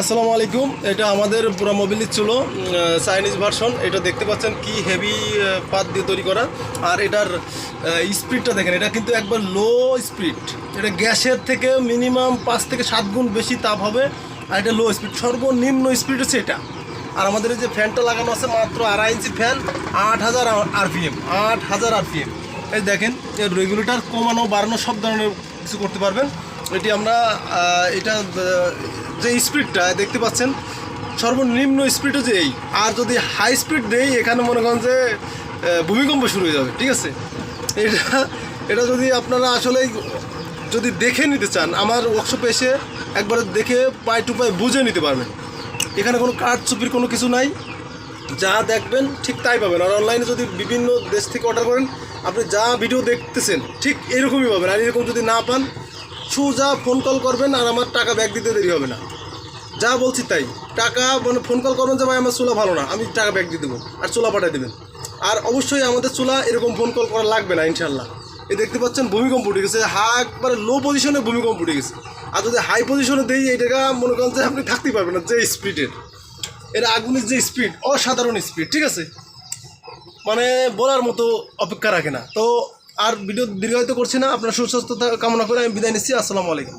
আসসালামু আলাইকুম, এটা আমাদের পুরো মোবিলির ছিল চাইনিজ ভার্সন এটা দেখতে পাচ্ছেন কি হেভি পাত দিয়ে তৈরি করা। আর এটার স্পিডটা দেখেন, এটা কিন্তু একবার লো স্পিড এটা গ্যাসের থেকে মিনিমাম পাঁচ থেকে সাত গুণ বেশি তাপ হবে, আর এটা লো স্পিড সর্বনিম্ন স্পিড হচ্ছে এটা। আর আমাদের এই যে ফ্যানটা লাগানো আছে মাত্র আড়াই ইঞ্চি ফ্যান আট হাজার আরপিএম আট হাজার আরপিএম এই দেখেন, এর রেগুলেটর কমানো, বাড়ানো, সব ধরনের কিছু করতে পারবেন। এটি আমরা এটা যে স্পিডটা দেখতে পাচ্ছেন, সর্বনিম্ন স্পিড হচ্ছে এই। আর যদি হাই স্পিড দেই, এখানে মনে করেন যে ভূমিকম্প শুরু হয়ে যাবে, ঠিক আছে? এটা এটা যদি আপনারা আসলে যদি দেখে নিতে চান, আমার ওয়ার্কশপে এসে একবার দেখে পায়ে টু পায়ে বুঝে নিতে পারবেন। এখানে কোনো কাঠ চুপির কোনো কিছু নাই। যা দেখবেন, ঠিক তাই পাবেন। আর অনলাইনে যদি বিভিন্ন দেশ থেকে অর্ডার করেন, আপনি যা ভিডিও দেখতেছেন, ঠিক এরকমই পাবেন। আর এরকম যদি না পান সোজা ফোন কল করবেন আর আমার টাকা ব্যাক দিতে দেরি হবে না। যা বলছি তাই। টাকা মানে ফোন কল করবেন যে, ভাই, আমার চুলা ভালো না। আমি টাকা ব্যাক দিয়ে দেবো। আর চুলা পাঠিয়ে দেবেন। আর অবশ্যই আমাদের চুলা এরকম ফোন কল করা লাগবে না ইনশাল্লাহ এই দেখতে পাচ্ছেন, ভূমিকম্প উঠে গেছে। হা, একবারে লো পজিশনে ভূমিকম্প উঠে গেছে। আর যদি হাই পজিশনে দেই, এই টাকা মনে করেন যে, আপনি থাকতেই পারবেন না, যে স্পিডের এর। আগুনের যে স্পিড অসাধারণ স্পিড ঠিক আছে? মানে বলার মতো অপেক্ষা রাখে না। তো আর ভিডিও দীর্ঘায়িত করছি না। আপনার সুস্বাস্থ্য কামনা করে আমি বিদায় নিচ্ছি। আসসালামু আলাইকুম।